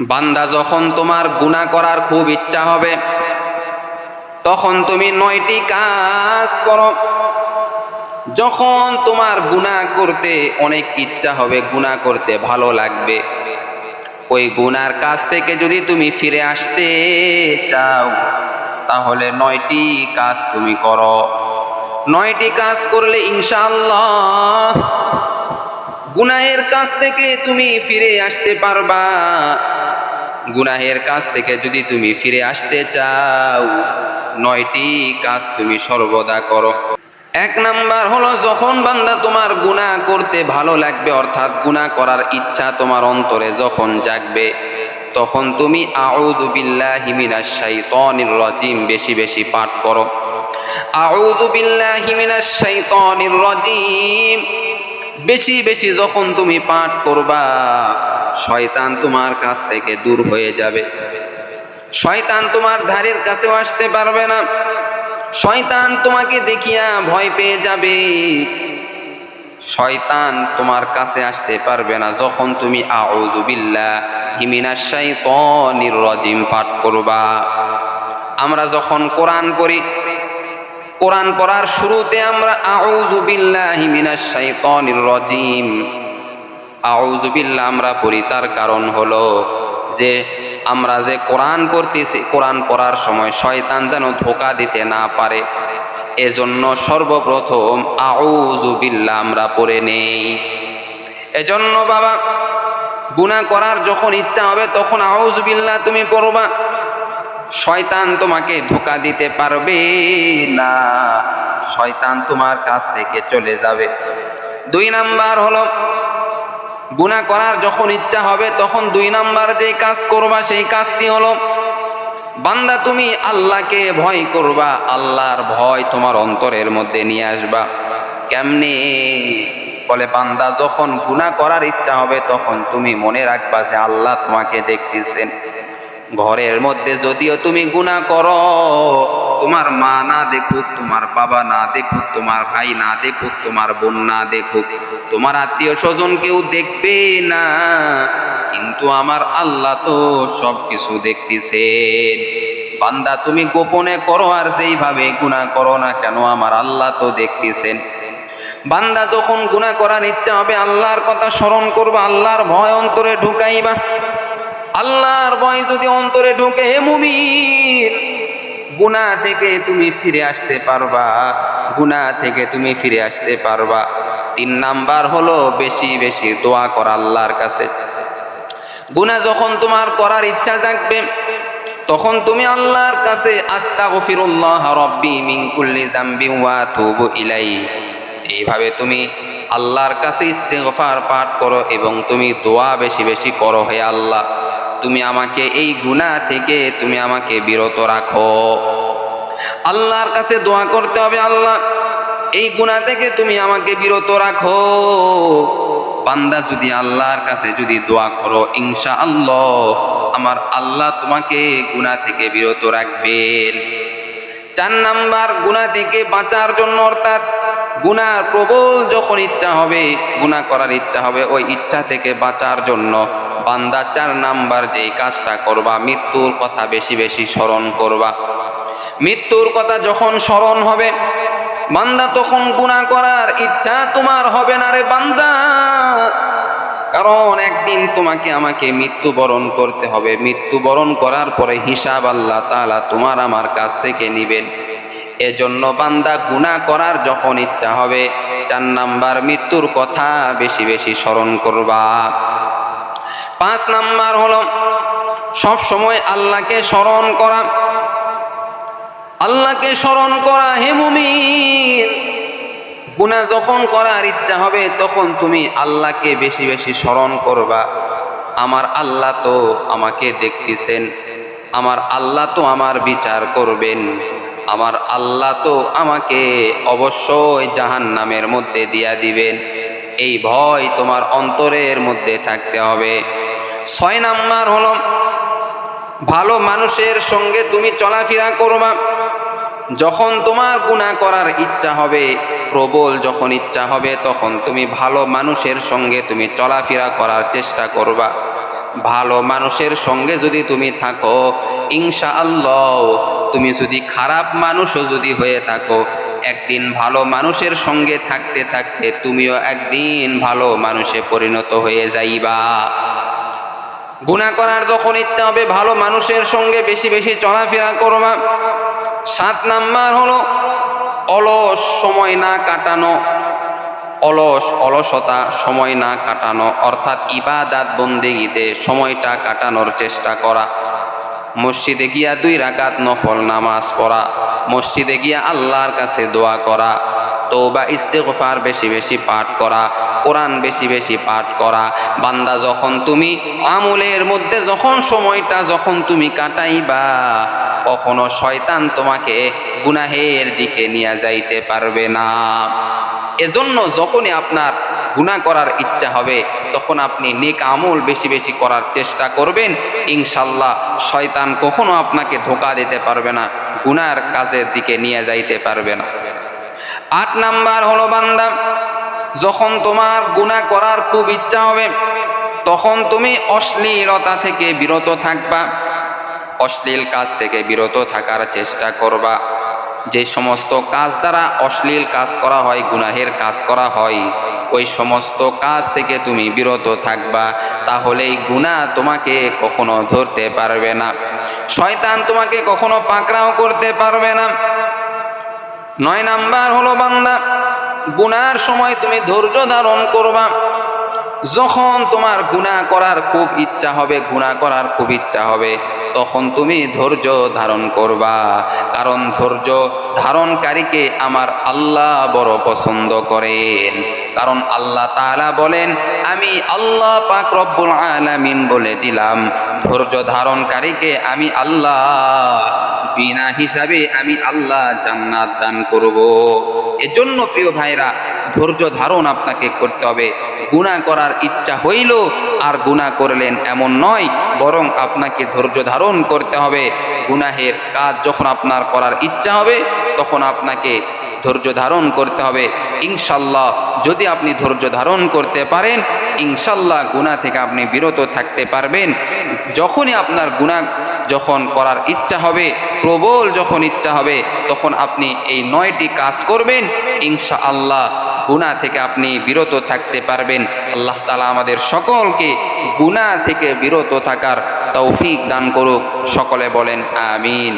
বান্দা যখন তোমার গুনাহ করার খুব ইচ্ছা হবে, তখন তুমি নয়টি কাজ করো। যখন তোমার গুনাহ করতে অনেক ইচ্ছা হবে, গুনাহ করতে ভালো লাগবে, ওই গুনার কাছ থেকে যদি তুমি ফিরে আসতে চাও, তাহলে নয়টি কাজ তুমি করো। নয়টি কাজ করলে ইনশাআল্লাহ গুনাহের কাছ থেকে তুমি ফিরে আসতে পারবা। গুনাহের কাছ থেকে যদি তুমি ফিরে আসতে চাও, নয়টি কাজ তুমি সর্বদা করো। এক নাম্বার হলো, যখন বান্দা তোমার গুনাহ করতে ভালো লাগবে, অর্থাৎ গুনাহ করার ইচ্ছা তোমার অন্তরে যখন জাগবে, তখন তুমি আউযু বিল্লাহি মিনাশ শাইতানির রাজিম বেশি বেশি পাঠ করো। আউযু বিল্লাহি মিনাশ শাইতানির রাজিম বেশি বেশি যখন তুমি পাঠ করবা, শয়তান তোমার কাছ থেকে দূর হয়ে যাবে। শয়তান তোমার ধারের কাছেও আসতে পারবে না। শয়তান তোমাকে দেখিয়া ভয় পেয়ে যাবে। শয়তান তোমার কাছে আসতে পারবে না যখন তুমি আউযু বিল্লাহি মিনাশ শাইতানির রাজিম পাঠ করবা। আমরা যখন কোরআন পড়ি কোরআন পড়ার শুরুতে আমরা আমরা পড়ি, তার কারণ হলো যে আমরা যে কোরআন পড়তেছি, কোরআন পড়ার সময় শয়তান যেন ধোকা দিতে না পারে। এজন্য সর্বপ্রথম আউযু বিল্লাহ আমরা পড়ে নেই। এজন্য বাবা, গুনাহ করার যখন ইচ্ছা হবে, তখন আউযু তুমি পড়বা। শয়তান তোমাকে ধোকা দিতে পারবে না। শয়তান তোমার কাছ থেকে চলে যাবে। দুই নাম্বার হলো গুনাহ করার যখন ইচ্ছা হবে, তখন দুই নাম্বার যে কাজ করবা, সেই কাজটি হলো, বান্দা তুমি আল্লাহকে ভয় করবা, আল্লাহর ভয় তোমার অন্তরের মধ্যে নিয়ে আসবা। কেমনে? বলে, বান্দা যখন গুনাহ করার ইচ্ছা হবে, তখন তুমি মনে রাখবা যে আল্লাহ তোমাকে দেখতেছেন। ঘরের মধ্যে যদিও তুমি গুনাহ করো, তোমার মা না দেখুক, তোমার বাবা না দেখুক, তোমার ভাই না দেখুক, তোমার বোন না দেখুক, তোমার আত্মীয় স্বজন কেউ দেখবে না। কিন্তু আমার আল্লাহ তো সব কিছু দেখতেছেন। বান্দা তুমি গোপনে করো আর যেইভাবে গুনাহ করো না কেন, আমার আল্লাহ তো দেখতেছেন। বান্দা যখন গুনাহ করার ইচ্ছা হবে, আল্লাহর কথা স্মরণ করবা, আল্লাহর ভয় অন্তরে ঢুকাইবা। আল্লাহর ভয় যদি অন্তরে ঢুকে মুমিন, গুনাহ থেকে তুমি ফিরে আসতে পারবা, গুনাহ থেকে তুমি ফিরে আসতে পারবা। তিন নাম্বার হলো বেশি বেশি দোয়া করা আল্লাহর কাছে। গুনাহ যখন তোমার করার ইচ্ছা জাগবে তখন তুমি আল্লাহর কাছে, আস্তাগফিরুল্লাহ রব্বি মিন কুল্লি যামবি ওয়া তুবু ইলাই এইভাবে তুমি আল্লাহর কাছে ইস্তেগফার পাঠ করো এবং তুমি দোয়া বেশি বেশি করো, হে আল্লাহ। তুমি আমাকে এই গুনাহ থেকে তুমি আমাকে বিরত রাখো। আল্লাহর কাছে দোয়া করতে হবে, আল্লাহ, এই গুনাহ থেকে তুমি আমাকে বিরত রাখো। বান্দা, যদি আল্লাহর কাছে যদি দোয়া করো ইনশা আল্লাহ আমার আল্লাহ তোমাকে গুনাহ থেকে বিরত রাখবেন। চার নাম্বার, গুনাহ থেকে বাঁচার জন্য অর্থাৎ গুনার প্রবল যখন ইচ্ছা হবে, গুনাহ করার ইচ্ছা হবে, ওই ইচ্ছা থেকে বাঁচার জন্য। বান্দা চার নাম্বার যেই কাজটা করবা, মৃত্যুর কথা বেশি বেশি স্মরণ করবা। মৃত্যুর কথা যখন স্মরণ হবে, বান্দা তখন গুনাহ করার ইচ্ছা তোমার হবে না রে বান্দা। কারণ একদিন তোমাকে আমাকে মৃত্যুবরণ করতে হবে। মৃত্যুবরণ করার পরে হিসাব আল্লাহ তাআলা তোমার আমার কাছ থেকে নিবেন। এজন্য বান্দা গুনাহ করার যখন ইচ্ছা হবে, চার নাম্বার মৃত্যুর কথা বেশি বেশি স্মরণ করবা। পাঁচ নাম্বার হলো, সব সময় আল্লাহকে স্মরণ করা। আল্লাহকে স্মরণ করা হে মুমিন। গুনাহ যখন করার ইচ্ছা হবে, তখন তুমি আল্লাহকে বেশি বেশি স্মরণ করবা। আমার আল্লাহ তো আমাকে দেখতেছেন, আমার আল্লাহ তো আমার বিচার করবেন। আমার আল্লাহ তো আমাকে অবশ্যই জাহান নামের মধ্যে দিয়া দিবেন। এই ভয় তোমার অন্তরের মধ্যে থাকতে হবে। ছয় নাম্বার হলো, ভালো মানুষের সঙ্গে তুমি চলাফেরা করবা। যখন তোমার গুনাহ করার ইচ্ছা হবে, প্রবল যখন ইচ্ছা হবে, তখন তুমি ভালো মানুষের সঙ্গে তুমি চলাফেরা করার চেষ্টা করবা। ভালো মানুষের সঙ্গে যদি তুমি থাকো ইনশা আল্লাহ তুমি যদি খারাপ মানুষও যদি হয়ে থাকো, একদিন ভালো মানুষের সঙ্গে থাকতে থাকতে তুমিও একদিন ভালো মানুষে পরিণত হয়ে যাইবা। গুণা করার যখন ইচ্ছা হবে, ভালো মানুষের সঙ্গে বেশি বেশি চলাফেরা করবা। সাত নাম্বার হলো অলস সময় না কাটানো। অলস, অলসতা সময় না কাটানো। অর্থাৎ ইবাদাত বন্দেগিতে সময়টা কাটানোর চেষ্টা করা। মসজিদে গিয়া দুই রাকাত নফল নামাজ পড়া। মসজিদে গিয়া আল্লাহর কাছে দোয়া করা তৌবা ইস্তেগফার বেশি বেশি পাঠ করা, কোরআন বেশি বেশি পাঠ করা। বান্দা যখন তুমি আমলের মধ্যে যখন সময়টা যখন তুমি কাটাইবা, কখনো শয়তান তোমাকে গুনাহের দিকে নিয়ে যাইতে পারবে না। এজন্য যখনই আপনার গুনাহ করার ইচ্ছা হবে, তখন আপনি নেক আমল বেশি বেশি করার চেষ্টা করবেন। ইনশাল্লাহ শয়তান কখনো আপনাকে ধোকা দিতে পারবে না। গুনার কাজের দিকে নিয়ে যাইতে পারবে না। আট নাম্বার হলো বান্দা, যখন তোমার গুনাহ করার খুব ইচ্ছা হবে, তখন তুমি অশ্লীলতা থেকে বিরত থাকবা, অশ্লীল কাজ থেকে বিরত থাকার চেষ্টা করবা। যে সমস্ত কাজ দ্বারা অশ্লীল কাজ করা হয়, গুনাহের কাজ করা হয় ওই সমস্ত কাজ থেকে তুমি বিরত থাকবা, তাহলেই গুনাহ তোমাকে কখনো ধরতে পারবে না। শয়তান তোমাকে কখনো পাকড়াও করতে পারবে না। নয় নাম্বার হলো বান্দা, গুনার সময় তুমি ধৈর্য ধারণ করবা। যখন তোমার গুনাহ করার খুব ইচ্ছা হবে, গুনাহ করার খুব ইচ্ছা হবে, তখন তুমি ধৈর্য ধারণ করবা। কারণ ধৈর্য ধারণকারীকে আমার আল্লাহ বড় পছন্দ করেন। কারণ আল্লাহ তাআলা বলেন, আমি আল্লাহ পাক রব্বুল আলামিন বলে দিলাম, ধৈর্য ধারণকারীকে আমি আল্লাহ, বিনা হিসাবে আমি আল্লাহ জান্নাত দান করব। এজন্য প্রিয় ভাইরা, ধৈর্য ধারণ আপনাকে করতে হবে। গুনাহ করার ইচ্ছা হইল আর গুনাহ করলেন এমন নয়, বরং আপনাকে ধৈর্য ধারণ করতে হবে। গুনাহের কাজ যখন আপনার করার ইচ্ছা হবে, তখন আপনাকে ধৈর্য ধারণ করতে হবে। ইনশাল্লাহ, যদি আপনি ধৈর্য ধারণ করতে পারেন, ইনশাল্লাহ গুনাহ থেকে আপনি বিরত থাকতে পারবেন। যখনই আপনার গুনাহ যখন করার ইচ্ছা হবে, প্রবল যখন ইচ্ছা হবে, তখন আপনি এই নয়টি কাজ করবেন। ইনশা আল্লাহ গুনাহ থেকে আপনি বিরত থাকতে পারবেন। আল্লাহ তালা আমাদের সকলকে গুনাহ থেকে বিরত থাকার তৌফিক দান করুক। সকলে বলেন, আমিন।